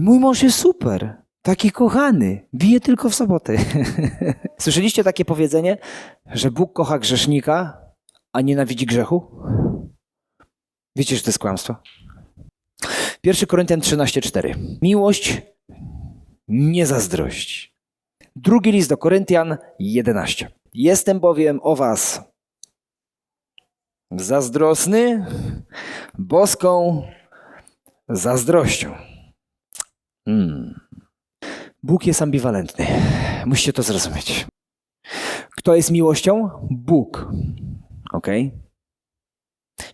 Mój mąż jest super, taki kochany, bije tylko w sobotę. Słyszeliście takie powiedzenie, że Bóg kocha grzesznika, a nienawidzi grzechu? Wiecie, że to jest kłamstwo? 1 Koryntian 13:4. Miłość nie zazdrości. Drugi list do Koryntian 11. Jestem bowiem o was zazdrosny boską zazdrością. Hmm. Bóg jest ambiwalentny. Musicie to zrozumieć. Kto jest miłością? Bóg. Ok?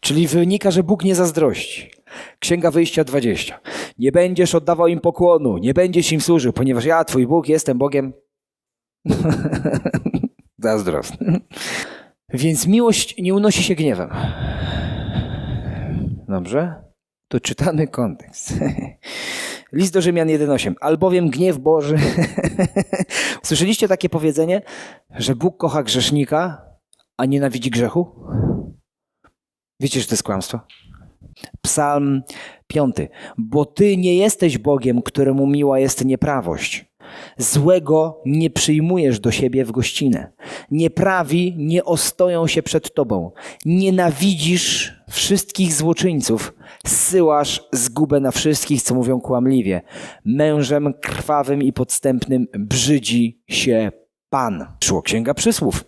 Czyli wynika, że Bóg nie zazdrości. Księga Wyjścia 20. Nie będziesz oddawał im pokłonu, nie będziesz im służył, ponieważ ja, Twój Bóg, jestem Bogiem zazdrosny. Więc miłość nie unosi się gniewem. Dobrze? To czytamy kontekst. List do Rzymian 1.8. Albowiem gniew Boży. Słyszeliście takie powiedzenie, że Bóg kocha grzesznika, a nienawidzi grzechu? Wiecie, że to jest kłamstwo? Psalm 5. Bo ty nie jesteś Bogiem, któremu miła jest nieprawość. Złego nie przyjmujesz do siebie w gościnę. Nieprawi nie ostoją się przed tobą. Nienawidzisz wszystkich złoczyńców. Zsyłasz zgubę na wszystkich, co mówią kłamliwie. Mężem krwawym i podstępnym brzydzi się Pan. Szło Księga Przysłów.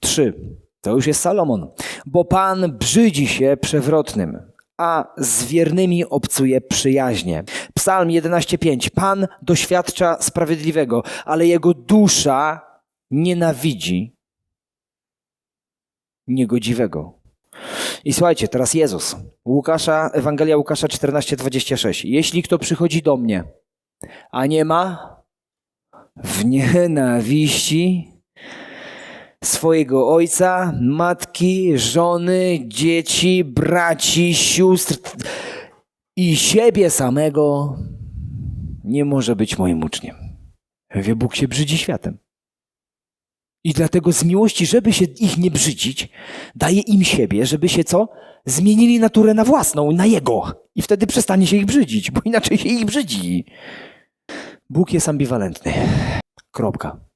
3. To już jest Salomon. Bo Pan brzydzi się przewrotnym, a z wiernymi obcuje przyjaźnie. Psalm 11:5. Pan doświadcza sprawiedliwego, ale jego dusza nienawidzi niegodziwego. I słuchajcie, teraz Jezus. Łukasza, Ewangelia Łukasza 14:26. Jeśli kto przychodzi do mnie, a nie ma w nienawiści swojego ojca, matki, żony, dzieci, braci, sióstr i siebie samego, nie może być moim uczniem. Wie, Bóg się brzydzi światem. I dlatego z miłości, żeby się ich nie brzydzić, daje im siebie, żeby się co? Zmienili naturę na własną, na Jego. I wtedy przestanie się ich brzydzić, bo inaczej się ich brzydzi. Bóg jest ambiwalentny. Kropka.